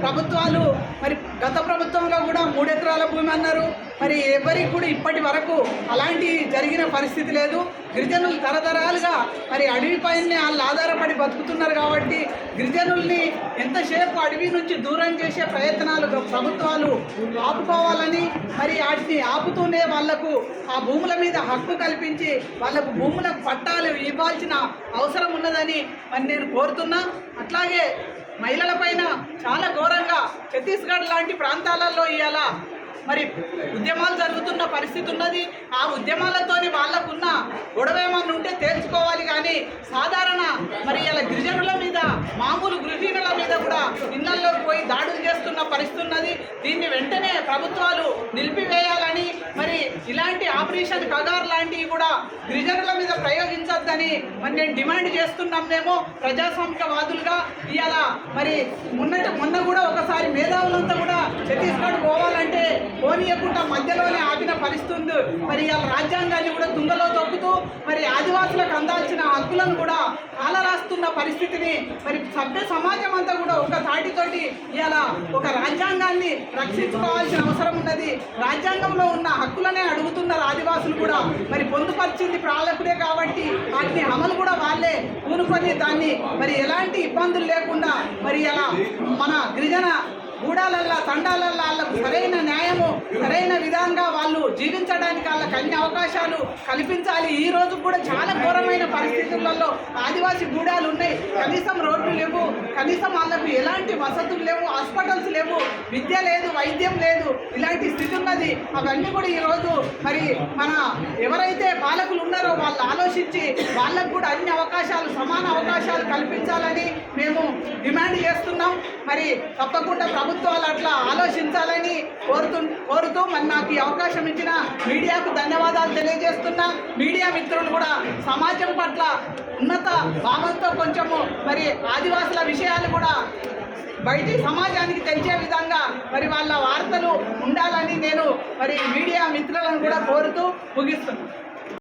ప్రభుత్వాలు మరి గత ప్రభుత్వంలో కూడా మూడు ఎకరాల భూమి అన్నారు. మరి ఎవరికి కూడా ఇప్పటి వరకు అలాంటి జరిగిన పరిస్థితి లేదు. గిరిజనులు తరతరాలుగా మరి అడవిపైనే వాళ్ళు ఆధారపడి బతుకుతున్నారు కాబట్టి గిరిజనుల్ని ఎంతసేపు అడవి నుంచి దూరం చేసే ప్రయత్నాలు ప్రభుత్వాలు ఆపుకోవాలని మరి వాటిని ఆపుతూనే వాళ్ళకు ఆ భూముల మీద హక్కు కల్పించి వాళ్ళకు భూములకు పట్టాలు ఇవ్వాల్సిన అవసరం ఉన్నదని మరి నేను కోరుతున్నా. అట్లాగే మహిళల పైన చాలా ఘోరంగా ఛత్తీస్గఢ్ లాంటి ప్రాంతాలలో ఇవాళ మరి ఉద్యమాలు జరుగుతున్న పరిస్థితి ఉన్నది. ఆ ఉద్యమాలతోని వాళ్ళకున్న గొడవ ఏమన్నా ఉంటే తేల్చుకోవాలి కానీ సాధారణ మరి ఇలా గిరిజనుల మీద మామూలు గృహిణుల మీద కూడా ఇళ్ళలోకి పోయి దాడులు చేస్తున్న పరిస్థితి ఉన్నది. దీన్ని వెంటనే ప్రభుత్వాలు నిలిపివేయాలని మరి ఇలాంటి ఆపరేషన్ కగార్ లాంటివి కూడా గిరిజనుల మీద ప్రయోగించొద్దని మరి నేను డిమాండ్ చేస్తున్నాం మేము ప్రజాస్వామికవాదులుగా. మరి మొన్నట మొన్న కూడా ఒకసారి మేధావులంతా కూడా ఛత్తీస్గఢ్ పోవాలంటే పోనీయకుండా మధ్యలోనే ఆపిన పరిస్థితుంది మరి ఇవాళ రాజ్యాంగాన్ని కూడా తుంగలో తొక్కుతూ మరి ఆదివాసులకు అందాల్సిన హక్కులను కూడా కాలరాస్తున్న పరిస్థితిని మరి సభ్య సమాజం అంతా కూడా ఒక తాటితోటి ఇవాళ ఒక రాజ్యాంగాన్ని రక్షించుకోవాల్సిన అవసరం ఉన్నది. రాజ్యాంగంలో ఉన్న హక్కులనే ఆదివాసులు కూడా మరి పొందుపరిచింది పాలకుడే కాబట్టి వాటిని అమలు కూడా వాళ్ళే పూనుకొని దాన్ని మరి ఎలాంటి ఇబ్బందులు లేకుండా మరి అలా మన గిరిజన గూడాలల్లా తండాలల్లా వాళ్ళకు సరైన న్యాయము సరైన విధంగా వాళ్ళు జీవించడానికి వాళ్ళకి అన్ని అవకాశాలు కల్పించాలి. ఈ రోజు ఘోరమైన ఆదివాసీ గూడాలు ఉన్నాయి. కనీసం రోడ్లు లేవు. కనీసం వాళ్ళకు ఎలాంటి వసతులు లేవు. హాస్పిటల్స్ లేవు. విద్య లేదు వైద్యం లేదు. ఇలాంటి స్థితి ఉన్నది. అవన్నీ కూడా ఈరోజు మరి మన ఎవరైతే పాలకులు ఉన్నారో వాళ్ళు ఆలోచించి వాళ్ళకు కూడా అన్ని అవకాశాలు సమాన అవకాశాలు కల్పించాలి. మరి తప్పకుండా ప్రభుత్వాలు అట్లా ఆలోచించాలని కోరుతూ కోరుతూ మరి నాకు ఈ అవకాశం ఇచ్చిన మీడియాకు ధన్యవాదాలు తెలియజేస్తున్నా. మీడియా మిత్రులు కూడా సమాజం పట్ల ఉన్నత భావంతో కొంచెము మరి ఆదివాసుల విషయాలు కూడా బయటి సమాజానికి తెలిసే విధంగా మరి వాళ్ళ వార్తలు ఉండాలని నేను మరి మీడియా మిత్రులను కూడా కోరుతూ ముగిస్తున్నాను